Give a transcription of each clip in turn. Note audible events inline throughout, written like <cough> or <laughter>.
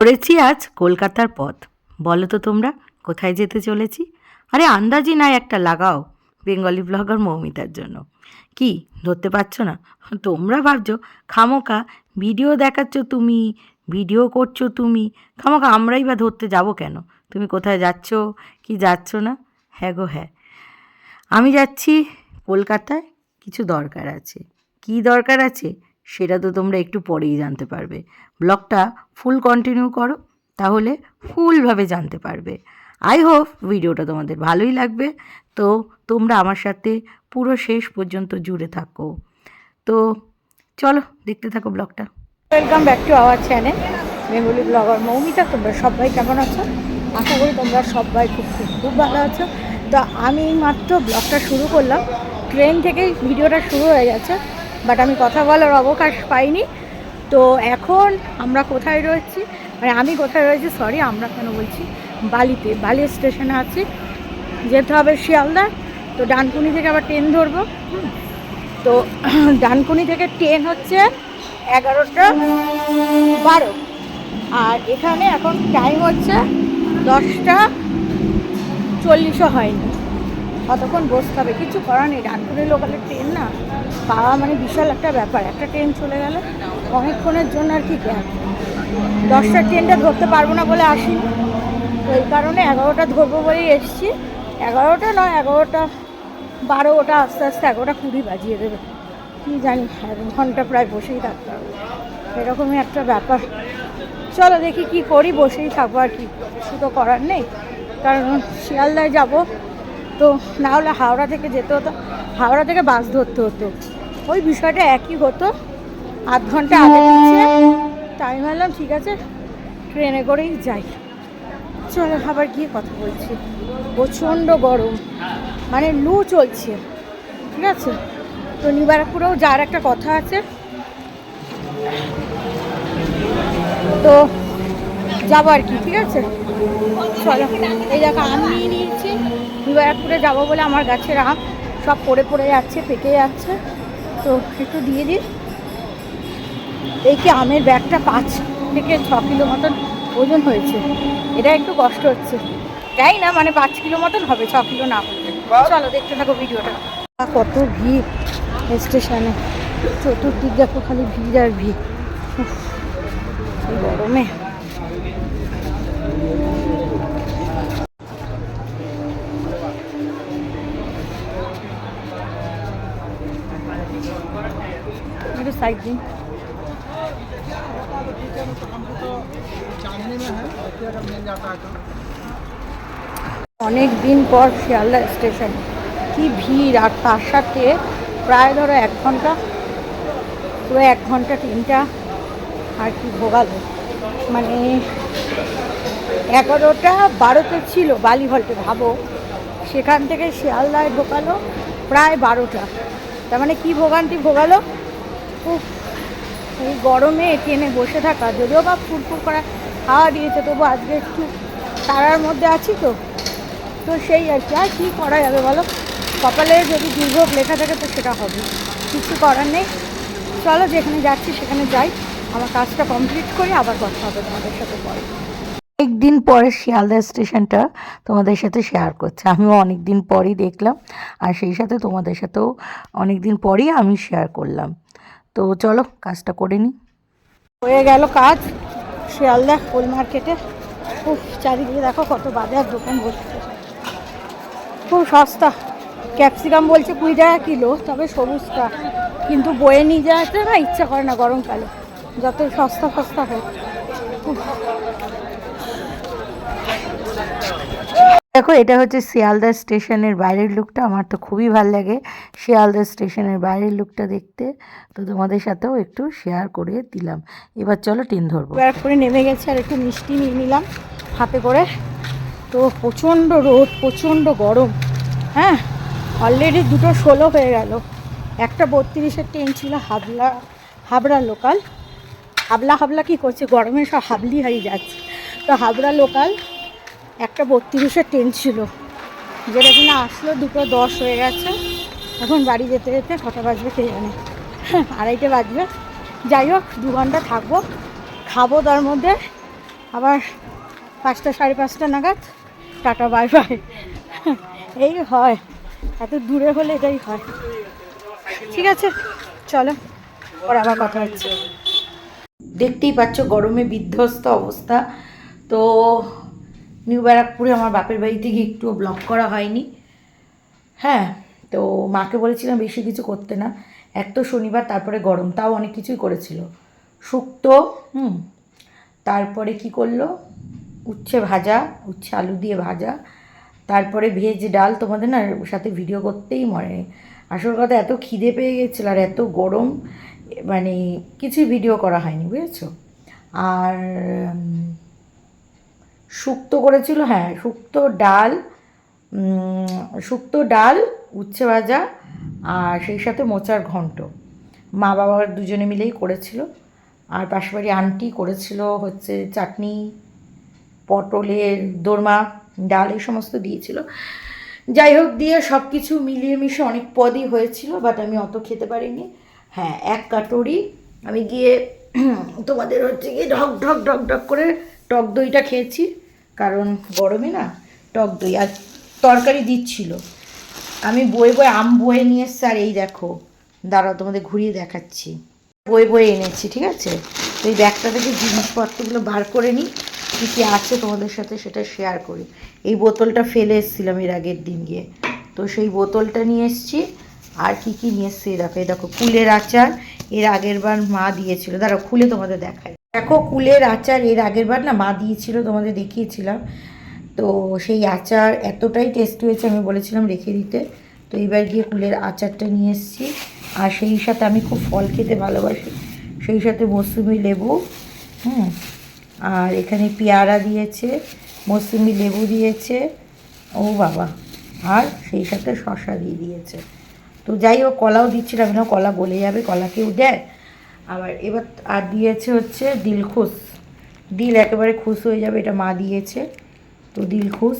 ধরেছি আজ কলকাতার পথ। বলো তো তোমরা, কোথায় যেতে চলেছি? আরে আন্দাজি নাই একটা লাগাও বেঙ্গলি ব্লগার মৌমিতার জন্য। কি, ধরতে পারছ না? তোমরা ভাবছ খামোকা ভিডিও দেখাচ্ছ তুমি, ভিডিও করছ তুমি খামোকা আমরাই বা ধরতে যাব কেন? তুমি কোথায় যাচ্ছ, কি যাচ্ছ না? হ্যাঁ গো হ্যাঁ। আমি যাচ্ছি কলকাতায়, কিছু দরকার আছে। কি দরকার আছে? সেটা তো তোমরা একটু পরেই জানতে পারবে। ব্লগটা ফুল কন্টিনিউ করো, তাহলে ফুলভাবে জানতে পারবে। আই হোপ ভিডিওটা তোমাদের ভালোই লাগবে। তো তোমরা আমার সাথে পুরো শেষ পর্যন্ত জুড়ে থাকো। তো চলো, দেখতে থাকো ব্লগটা। Welcome back to our channel Bengali blogger Moumita তোমরা সবাই কেমন আছো? আশা করি তোমরা সবাই খুব খুব খুব ভালো আছো। তো আমি মাত্র ব্লগটা শুরু করলাম। ট্রেন থেকেই ভিডিওটা শুরু হয়ে গেছে। বাট আমি কথা বলার অবকাশ পাইনি। তো এখন আমরা কোথায় রয়েছি? মানে আমি কোথায় রয়েছি? সরি আমরা কেন বলছি? বালিতে, বালি স্টেশনে আছি। যেতে হবে শিয়ালদা। তো ডানকুনি থেকে আবার ট্রেন ধরবো। তো <clears throat> ডানকুনি থেকে ট্রেন হচ্ছে এগারোটা বারো। আর এখানে এখন টাইম হচ্ছে দশটা চল্লিশও হয়নি। অতক্ষণ বসতে হবে? কিছু করার নেই। ডানকুনি লোকালের ট্রেন না? পাওয়া মানে বিশাল একটা ব্যাপার। একটা ট্রেন চলে গেলে অনেকক্ষণের জন্য আর কি ক্যাব দশটার ট্রেনটা ধরতে পারব না বলে আসিনি। ওই কারণে এগারোটা ধরবো বলেই এসছি। এগারোটা নয়, এগারোটা বারো ওটা আস্তে আস্তে এগারোটা কুড়ি বাজিয়ে দেবে। কি জানি, এক ঘণ্টা প্রায় বসেই থাকতে হবে। এরকমই একটা ব্যাপার। চলো দেখি কি করি, বসেই থাকব আর কি। কিছু তো করার নেই। কারণ শিয়ালদায় যাব। তো না হলে হাওড়া থেকে যেতে হতো। হাওড়া থেকে বাস ধরতে হতো। ওই বিষয়টা একই হতো। আধ ঘণ্টা আগে পিছিয়ে টাইম হলাম ঠিক আছে, ট্রেনে করেই যাই। চলো আবার গিয়ে কথা বলছি। প্রচণ্ড গরম। মানে লু চলছে। ঠিক আছে? তো নিবারপুরেও যার একটা কথা আছে। তো যাব আর কি, ঠিক আছে? চলো। এই দেখো আমি নিয়ে নিয়েছি। নিবারপুরে যাব বলে আমার গাছের আম সব পড়ে পড়ে যাচ্ছে, পেকে যাচ্ছে। তো একটু দিয়ে দিন এই কি আমের ব্যাগটা পাঁচ থেকে ছ কিলো মতন ওজন হয়েছে। এটা একটু কষ্ট হচ্ছে। তাই না মানে পাঁচ কিলো মতন হবে, ছ কিলো না। চলো, দেখতে থাকো ভিডিওটা। কত ভিড় স্টেশনে। চতুর্দিক দেখো খালি ভিড় আর ভিড়। গরমে। সাইড দিন। অনেক দিন পর শিয়ালদা স্টেশন। কি ভিড় আর তার সাথে প্রায় ধরো এক ঘণ্টা, পুরো এক ঘণ্টা তিনটা আর কি ভোগালো। মানে এগারোটা বারোতে ছিল বালি হল্টে, ভাবো। সেখান থেকে শিয়ালদায় ঢোকালো প্রায় বারোটা। তার মানে কি ভোগান্তি ভোগালো? খুব এই গরমে ট্রেনে বসে থাকা, যদিও বা ফুরফুর করা হাওয়া দিয়েছে, তবু আজকে একটু তারার মধ্যে আছি তো। তো সেই আর কি, আর কী করা যাবে বলো? কপালে যদি দুর্ভোগ লেখা থাকে তো সেটা হবে। কিছু করার নেই। চলো যেখানে যাচ্ছি সেখানে যাই। আমার কাজটা কমপ্লিট করি, আবার কথা হবে তোমাদের সাথে পরে। একদিন পরে শিয়ালদা স্টেশনটা তোমাদের সাথে শেয়ার করছে। আমিও অনেক দিন পরই দেখলাম, আর সেই সাথে তোমাদের সাথেও অনেক দিন পরেই আমি শেয়ার করলাম। তো চলো কাজটা করে নিই হয়ে গেল কাজ। শিয়ালদা ফুল মার্কেটে খুব চারিদিকে দেখো কত বাজার দোকান বসছে খুব সস্তা। ক্যাপসিকাম বলছে কুড়ি টাকা কিলো, তবে সবুজটা। কিন্তু বয়ে নিয়ে যাওয়াতে না ইচ্ছা করে না গরমকালে। যত সস্তা সস্তা হোক উফ, দেখো, এটা হচ্ছে শিয়ালদা স্টেশনের বাইরের লুকটা, আমার তো খুবই ভালো লাগে শিয়ালদা স্টেশনের বাইরের লুকটা দেখতে। তো তোমাদের সাথেও একটু শেয়ার করে দিলাম। এবার চলো ট্রেন ধরবো। করে নেমে গেছে আর একটু মিষ্টি নিয়ে নিলাম হাতে করে। তো প্রচণ্ড রোদ, প্রচণ্ড গরম হ্যাঁ? অলরেডি দুটো ষোলো হয়ে গেল। একটা বত্রিশের ট্রেন ছিল হাবলা, হাবড়া লোকাল হাবলা হাবলা কি করছে? গরমে সব হাবলি হারিয়ে যাচ্ছে। তো হাবড়া লোকাল একটা বত্রিশের ট্রেন ছিল। যেটা কিনা আসলো দুটো দশ হয়ে গেছে। এখন বাড়ি যেতে যেতে কটা বাজবে, কে জানে? <laughs> আড়াইটে বাজবে। যাই হোক, দু ঘণ্টা থাকব। খাব তার মধ্যে। আবার পাঁচটা, সাড়ে পাঁচটা নাগাদ টাটা, বাই বাই। <laughs> এই হয়। এত দূরে হলে এটাই হয়। ঠিক আছে, চলো। পর আবার কথা হচ্ছে। দেখতেই পাচ্ছ গরমে বিধ্বস্ত অবস্থা। তো নিউ ব্যারাকপুরে আমার বাপের বাড়ি থেকে একটু ব্লক করা হয়নি। হ্যাঁ তো মাকে বলেছিলাম বেশি কিছু করতে না। এক তো শনিবার, তারপরে গরম, তাও অনেক কিছুই করেছিল। শুক্তো, হুম, তারপরে কি করল? উচ্ছে ভাজা, উচ্ছে আলু দিয়ে ভাজা। তারপরে ভেজ ডাল, তোমাদের না সাথে ভিডিও করতেই মনে আসল কথা, এত খিদে পেয়ে গেছিল আর এত গরম মানে কিছুই ভিডিও করা হয়নি, বুঝেছ? আর শুক্তো করেছিল হ্যাঁ শুক্তো ডাল শুক্তো ডাল, উচ্ছে ভাজা আর সেই সাথে মোচার ঘন্ট মা বাবার দুজনে মিলেই করেছিল। আর পাশের বাড়ি আন্টি করেছিল হচ্ছে চাটনি, পটলের দোরমা, ডাল, এই সমস্ত দিয়েছিল। যাই হোক, দিয়ে সব কিছু মিলিয়ে মিশে অনেক পদই হয়েছিল বাট আমি অত খেতে পারিনি। হ্যাঁ এক কাটোরি। আমি গিয়ে তোমাদের হচ্ছে গিয়ে ঢক ঢক ঢক ঢক করে টক দইটা খেয়েছি। কারণ গরমে না টক দই আর তরকারি দিচ্ছিল। আমি বয়ে বয়ে আম বয়ে নিয়ে এসছি, আর এই দেখো, দাঁড়াও তোমাদের ঘুরিয়ে দেখাচ্ছি। বয়ে বয়ে এনেছি, ঠিক আছে? তো এই ব্যাগটা থেকে জিনিসপত্রগুলো বার করে নিই, কী কী আছে তোমাদের সাথে সেটা শেয়ার করি। এই বোতলটা ফেলে এসেছিলাম এর আগের দিন গিয়ে। তো সেই বোতলটা নিয়ে এসেছি, আর কি কি নিয়ে এসছি দেখো, এই দেখো, কুলের আচার, এর আগের বার মা দিয়েছিল। দাঁড়াও, খুলে তোমাদের দেখাই। দেখো কুলের আচার, এর আগের বার না মা দিয়েছিল, তোমাদের দেখিয়েছিলাম। তো সেই আচার এতটাই টেস্ট হয়েছে, আমি বলেছিলাম রেখে দিতে। তো এইবার গিয়ে কুলের আচারটা নিয়ে এসেছি। আর সেই সাথে আমি খুব ফল খেতে ভালোবাসি। সেই সাথে মৌসুমি লেবু, হুম? আর এখানে পেয়ারা দিয়েছে, মৌসুমি লেবু দিয়েছে। ও বাবা! আর সেই সাথে শশা দিয়ে দিয়েছে। তো যাই হোক, কলাও দিচ্ছিলাম। না, কলা গলে যাবে কলা কেউ দেয় আবার এবার আর দিয়েছে হচ্ছে দিলখুশ দিল একেবারে খুশ হয়ে যাবে, এটা মা দিয়েছে। তো দিলখুশ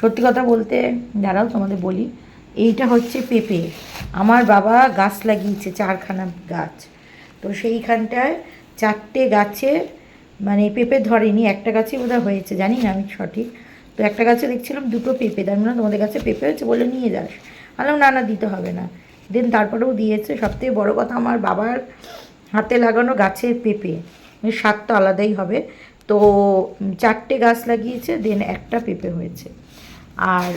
সত্যি কথা বলতে, দাঁড়াও তোমাদের বলি, এইটা হচ্ছে পেঁপে। আমার বাবা গাছ লাগিয়েছে, চারখানা গাছ। তো সেইখানটায় চারটে গাছে মানে পেঁপে ধরেনি, একটা গাছে বোধহয় হয়েছে, জানি না আমি সঠিক। তো একটা গাছে দেখছিলাম দুটো পেঁপে, তার মানে তোমাদের কাছে পেঁপে হয়েছে বলে নিয়ে যাস। আলাম না না, দিতে হবে না। দেন তারপরেও দিয়েছে। সবথেকে বড় কথা, আমার বাবার হাতে লাগানো গাছের পেঁপে এর স্বাদটা আলাদাই হবে। তো চারটে গাছ লাগিয়েছে দেন একটা পেঁপে হয়েছে। আর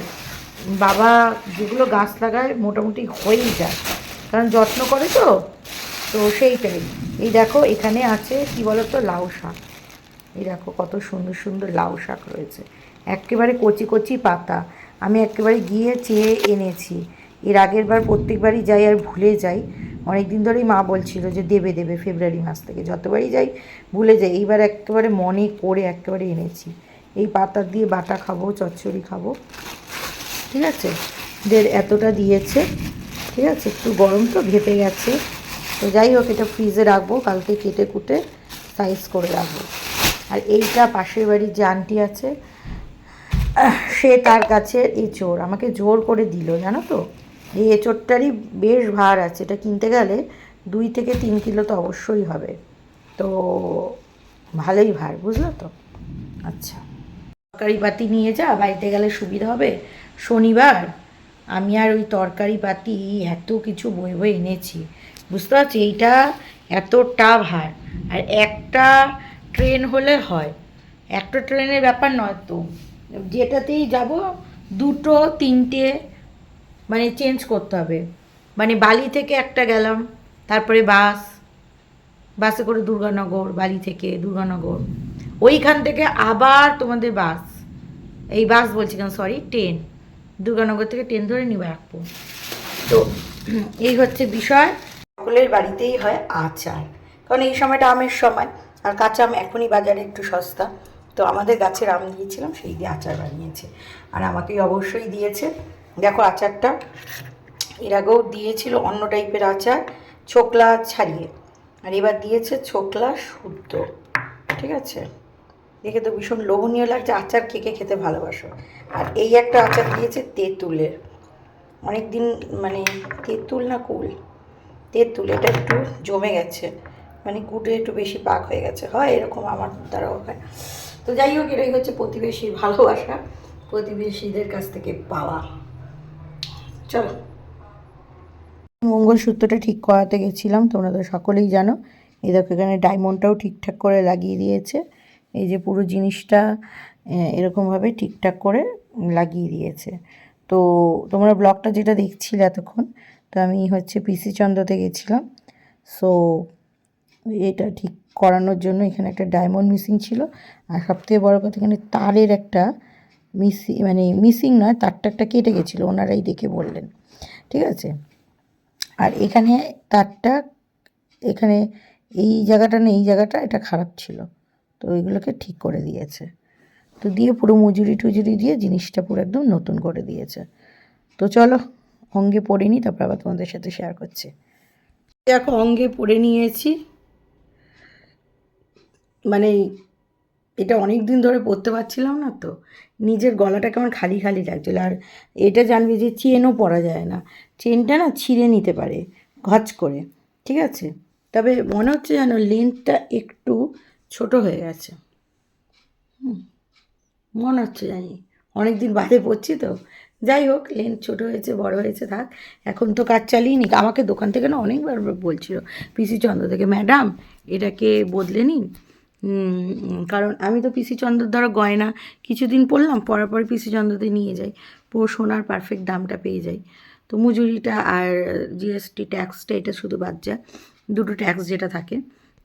বাবা যেগুলো গাছ লাগায় মোটামুটি হয়েই যায়, কারণ যত্ন করে তো তো সেইটাই। এই দেখো, এখানে আছে কি বলো তো লাউ শাক। এই দেখো, কত সুন্দর সুন্দর লাউ শাক রয়েছে। একেবারে কচি কচি পাতা। আমি একেবারে গিয়ে চেয়ে এনেছি। এর আগের বার প্রত্যেকবারই যাই আর ভুলে যাই। অনেক দিন ধরেই মা বলছিল যে দেবে দেবে ফেব্রুয়ারি মাস থেকে। যতবারই যাই ভুলে যাই, এইবার একেবারে মনে করে একেবারে এনেছি। এই পাতা দিয়ে বাটা খাব, চচ্চড়ি খাব, ঠিক আছে? দের এতটা দিয়েছে, ঠিক আছে? একটু গরম তো ঘেপে গেছে। তো যাই হোক, এটা ফ্রিজে রাখব, কালকে কেটে কুটে সাইজ করে রাখব। আর এইটা পাশের বাড়ির যে আন্টি আছে, সে তার কাছে এই চোর, আমাকে জোর করে দিল, জানো তো? এই এঁচোড়টারই বেশ ভার আছে। এটা কিনতে গেলে দুই থেকে তিন কিলো তো অবশ্যই হবে। তো ভালোই ভার, বুঝলো তো? আচ্ছা। তরকারি পাতি নিয়ে যা, বাড়িতে গেলে সুবিধা হবে। শনিবার আমি আর ওই তরকারি পাতি এত কিছু বই বই এনেছি, বুঝতে পারছি? এইটা এতটা ভার। আর একটা ট্রেন হলে হয়। একটা ট্রেনের ব্যাপার নয় তো। যেটাতেই যাব, দুটো, তিনটে মানে চেঞ্জ করতে হবে। মানে বালি থেকে একটা গেলাম, তারপরে বাস, বাসে করে দুর্গানগর, বালি থেকে দুর্গানগর। ওইখান থেকে আবার তোমাদের বাস। এই বাস বলছি কেন? সরি ট্রেন দুর্গানগর থেকে ট্রেন ধরে নিয়ে রাখব তো <clears throat> এই হচ্ছে বিষয়। সকলের বাড়িতেই হয় আচার। কারণ এই সময়টা আমের সময়, আর কাঁচা আম এখনই বাজারে একটু সস্তা। তো আমাদের গাছের আম দিয়েছিলাম, সেই দিয়ে আচার বানিয়েছে। আর আমাকেই অবশ্যই দিয়েছে। দেখো আচারটা। এর আগেও দিয়েছিল অন্য টাইপের আচার, ছোকলা ছাড়িয়ে। আর এবার দিয়েছে ছোকলা শুদ্ধ, ঠিক আছে? দেখে তো ভীষণ লোভনীয় লাগছে, আচার কে কে খেতে ভালোবাসো। আর এই একটা আচার দিয়েছে তেঁতুলের। অনেক দিন মানে তেঁতুল না কুল? তেঁতুল, এটা একটু জমে গেছে। মানে কুটে একটু বেশি পাক হয়ে গেছে। হয় এরকম আমার দ্বারাও হয়। তো যাই হোক, এটাই হচ্ছে প্রতিবেশীর ভালোবাসা। প্রতিবেশীদের কাছ থেকে পাওয়া। চলো। মঙ্গলসূত্রটা ঠিক করাতে গেছিলাম, তোমরা তো সকলেই জানো। এই দেখো, এখানে ডায়মন্ডটাও ঠিকঠাক করে লাগিয়ে দিয়েছে। এই যে পুরো জিনিসটা এরকমভাবে ঠিকঠাক করে লাগিয়ে দিয়েছে। তো তোমরা ব্লগটা যেটা দেখছিলে এতক্ষণ, তো আমি হচ্ছে পিসি চন্দ্রতে গেছিলাম। সো এটা ঠিক করানোর জন্য এখানে একটা ডায়মন্ড মিসিং ছিল। আর সবথেকে বড় কথা, এখানে তারের একটা মিসিং মানে মিসিং নয়, তারটা কেটে গেছিল, ওনারাই দেখে বললেন। ঠিক আছে? আর এখানে তারটা, এখানে এই জায়গাটা না এই জায়গাটা, এটা খারাপ ছিল। তো ওইগুলোকে ঠিক করে দিয়েছে। তো দিয়ে পুরো মজুরি টুজুরি দিয়ে জিনিসটা পুরো একদম নতুন করে দিয়েছে। তো চলো, অঙ্গে পড়ে নিই তারপর আবার তোমাদের সাথে শেয়ার করছি। দেখো, অঙ্গে পড়ে নিয়েছি। মানে এটা অনেক দিন ধরে পরতে পারছিলাম না তো। নিজের গলাটা কেমন খালি খালি লাগছিল। আর এটা জানবি যে চেনও পরা যায় না। চেনটা না ছিঁড়ে নিতে পারে, ঘচ করে, ঠিক আছে? তবে মনে হচ্ছে যেন লেন্থটা একটু ছোট হয়ে গেছে। মনে হচ্ছে জানি। অনেক দিন বাদে পড়ছি তো। যাই হোক লেন্থ ছোটো হয়েছে, বড় হয়েছে, থাক। এখন তো কাজ চালিয়ে নি। আমাকে দোকান থেকে না অনেকবার বলছিল, পিসি চন্দ্র থেকে, ম্যাডাম, এটাকে বদলে নিন। কারণ আমি তো পিসি চন্দ্র ধরো গয়না কিছুদিন পরলাম পরে পিসি চন্দ্রতে নিয়ে যাই। পুরো সোনার পারফেক্ট দামটা পেয়ে যাই। তো মজুরিটা আর জিএসটি ট্যাক্সটা এটা শুধু বাদ যায় দুটো ট্যাক্স যেটা থাকে।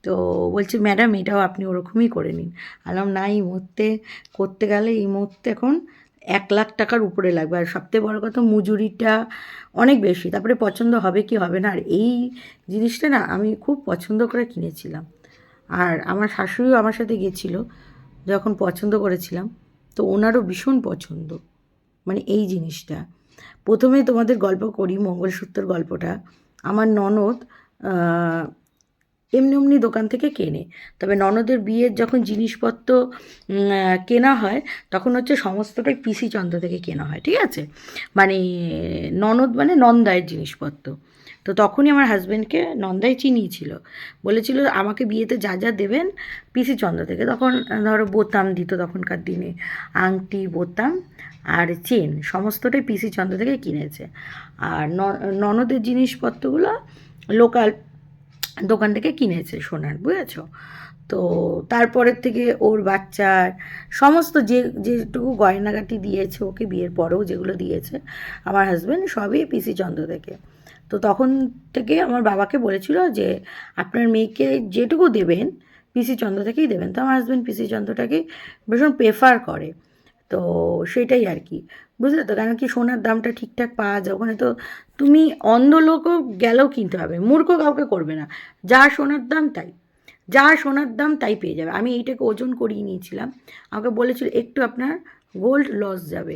তো বলছি ম্যাডাম এটাও আপনি ওরকমই করে নিন। আলাম, না, এই মুহূর্তে করতে গেলে এই মুহূর্তে এখন এক লাখ টাকার উপরে লাগবে। আর সবথেকে বড় কথা, মজুরিটা অনেক বেশি। তারপরে পছন্দ হবে কি হবে না? আর এই জিনিসটা না আমি খুব পছন্দ করে কিনেছিলাম। আর আমার শাশুড়িও আমার সাথে গেছিল যখন পছন্দ করেছিলাম। তো ওনারও ভীষণ পছন্দ। মানে এই জিনিসটা। প্রথমে তোমাদের গল্প করি মঙ্গলসূত্রের গল্পটা। আমার ননদ এমনি এমনি দোকান থেকে কেনে। তবে ননদের বিয়ের যখন জিনিসপত্র কেনা হয়, তখন হচ্ছে সমস্তটাই পিসি চন্দ্র থেকে কেনা হয়, ঠিক আছে? মানে ননদ মানে নন্দায়ের জিনিসপত্র। তো তখনই আমার হাজব্যান্ডকে নন্দাই চিনিয়েছিল। বলেছিল, আমাকে বিয়েতে যা যা দেবেন পিসি চন্দ্র থেকে। তখন, ধরো, বোতাম দিত তখনকার দিনে। আংটি, বোতাম আর চেন, সমস্তটাই পিসি চন্দ্র থেকে কিনেছে। আর ননদের জিনিসপত্রগুলো লোকাল দোকান থেকে কিনেছে সোনার, বুঝেছ? তো তারপরের থেকে ওর বাচ্চার সমস্ত যে, যেটুকু গয়নাগাটি দিয়েছে ওকে বিয়ের পরেও যেগুলো দিয়েছে, আমার হাজব্যান্ড সবই পিসি চন্দ্র থেকে তো তখন থেকে আমার বাবাকে বলেছিল যে, আপনার মেয়েকে যেটুকু দেবেন পিসি চন্দ্র থেকেই দেবেন। তো আমার হাজব্যান্ড পিসি চন্দ্রটাকে ভীষণ প্রেফার করে। তো সেটাই আর কি। বুঝলে তো? কেন কি সোনার দামটা ঠিকঠাক পাওয়া যায়? ওখানে তো তুমি অন্ধ লোকও গেলেও কিনতে হবে মূর্খ কাউকে করবে না। যা সোনার দাম তাই, যা সোনার দাম তাই পেয়ে যাবে। আমি এইটাকে ওজন করিয়ে নিয়েছিলাম। আমাকে বলেছিল, একটু আপনার গোল্ড লস যাবে।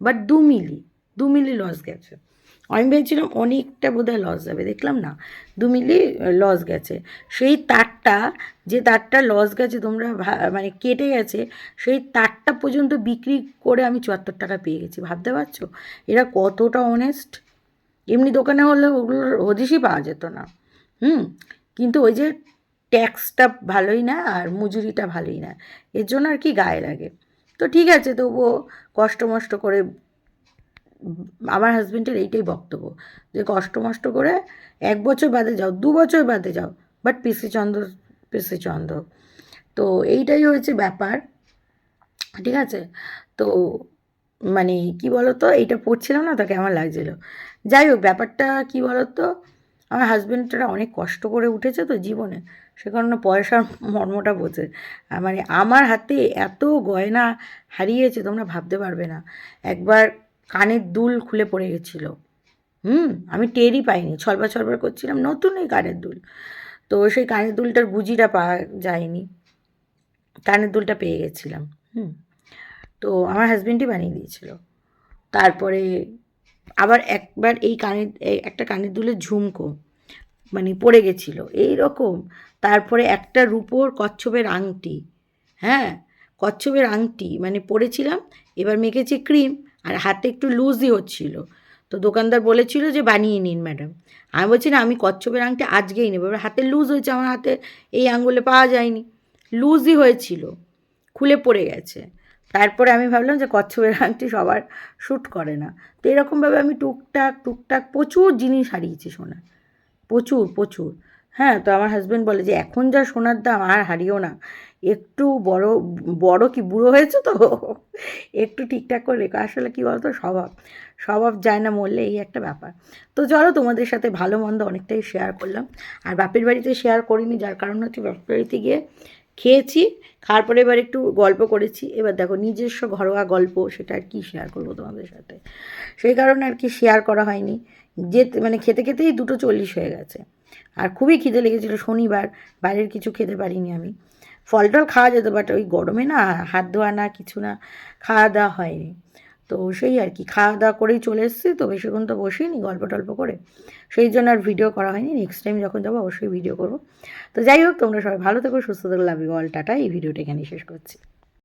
বাট দু মিলি দু মিলি লস গেছে। আমি ভেবেছিলাম অনেকটা বোধহয় লস যাবে, দেখলাম না। দু মিলি লস গেছে। সেই তারটা, যে তারটা লস গেছে, তোমরা মানে কেটে গেছে, সেই তারটা পর্যন্ত বিক্রি করে আমি চুয়াত্তর টাকা পেয়ে গেছি, ভাবতে পারছ? এরা কতটা অনেস্ট এমনি দোকানে হলে ওগুলোর হদিশই পাওয়া যেত না। হুম, কিন্তু ওই যে ট্যাক্সটা ভালোই না, আর মজুরিটা ভালোই না, এর জন্য আর কি গায়ে লাগে। তো ঠিক আছে, তবুও কষ্ট মষ্ট করে আমার হাজব্যান্ডের এইটাই বক্তব্য, যে কষ্ট মষ্ট করে এক বছর বাদে যাও, দু বছর বাদে যাও বাট পিসি চন্দ্র পিসি চন্দ্র। তো এইটাই হয়েছে ব্যাপার, ঠিক আছে? তো মানে কি বলতো, এইটা পড়ছিলাম না, তো কেমন লাগছিল? যাই হোক, ব্যাপারটা কি বলতো, আমার হাজব্যান্ডটা অনেক কষ্ট করে উঠেছে তো জীবনে, সে কারণে পয়সার মর্মটা বোঝে। মানে আমার হাতে এত গয়না হারিয়েছে, তোমরা ভাবতে পারবে না। একবার কানের দুল খুলে পড়ে গেছিল। হুম, আমি টেরই পাইনি ছলবার ছলবার করছিলাম, নতুন এই কানের দুল। তো সেই কানের দুলটার গুজিটা পাওয়া যায়নি। কানের দুলটা পেয়ে গেছিলাম, হুম। তো আমার হাজব্যান্ডই বানিয়ে দিয়েছিল। তারপরে আবার একবার এই কানের একটা কানের দুলের ঝুমকো মানে পড়ে গেছিল এই রকম তারপরে একটা রূপোর কচ্ছপের আংটি হ্যাঁ কচ্ছপের আংটি মানে পরেছিলাম এবার মেখেছি ক্রিম আর হাতে একটু লুজই হচ্ছিল। তো দোকানদার বলেছিল যে, বানিয়ে নিন ম্যাডাম। আমি বলছি, না, আমি কচ্ছপের আংটি আজকেই নেব। এবার হাতে লুজ হয়েছে, আমার হাতে এই আঙ্গুলে পাওয়া যায়নি। লুজই হয়েছিল, খুলে পড়ে গেছে। তারপরে আমি ভাবলাম যে, কচ্ছপের আংটি সবার শ্যুট করে না। তো এরকমভাবে আমি টুকটাক টুকটাক প্রচুর জিনিস হারিয়েছি সোনা। প্রচুর প্রচুর। হ্যাঁ তো আমার হাজব্যান্ড বলে যে, এখন যা সোনার দাম, আর হারিও না। একটু বড় বড় কি বুড়ো হয়েছে তো? একটু ঠিকঠাক করে রেখো। আসলে কী বলতো, স্বভাব। স্বভাব যায় না মরলে, এই একটা ব্যাপার। তো চলো, তোমাদের সাথে ভালো মন্দ অনেকটাই শেয়ার করলাম। আর বাপের বাড়িতে শেয়ার করিনি, যার কারণ হচ্ছে বাপের বাড়িতে গিয়ে খেয়েছি। খাওয়ার পরে এবার একটু গল্প করেছি। এবার দেখো, নিজস্ব ঘরোয়া গল্প, সেটা আর কি শেয়ার করব তোমাদের সাথে? সেই কারণে আর কি শেয়ার করা হয়নি। যে মানে খেতে, খেতেই দুটো চল্লিশ হয়ে গেছে। আর খুবই খিদে লেগেছিলো শনিবার, বাইরের কিছু খেতে পারিনি আমি। ফল টল খাওয়া যেত বাট ওই গরমে না হাত ধোয়া না কিছু না, খাওয়া দাওয়া হয়নি। তো সেই আর কি, খাওয়া দাওয়া করেই চলে এসেছি, তো বেশিক্ষণ তো বসিনি গল্প টল্প করে। সেই জন্য আর ভিডিও করা হয়নি নেক্সট টাইম যখন যাব অবশ্যই ভিডিও করব। তো যাই হোক, তোমরা সবাই ভালো থেকো, সুস্থ থেকো লাভ অল টাটা, এই ভিডিওটা এখানে শেষ করছি।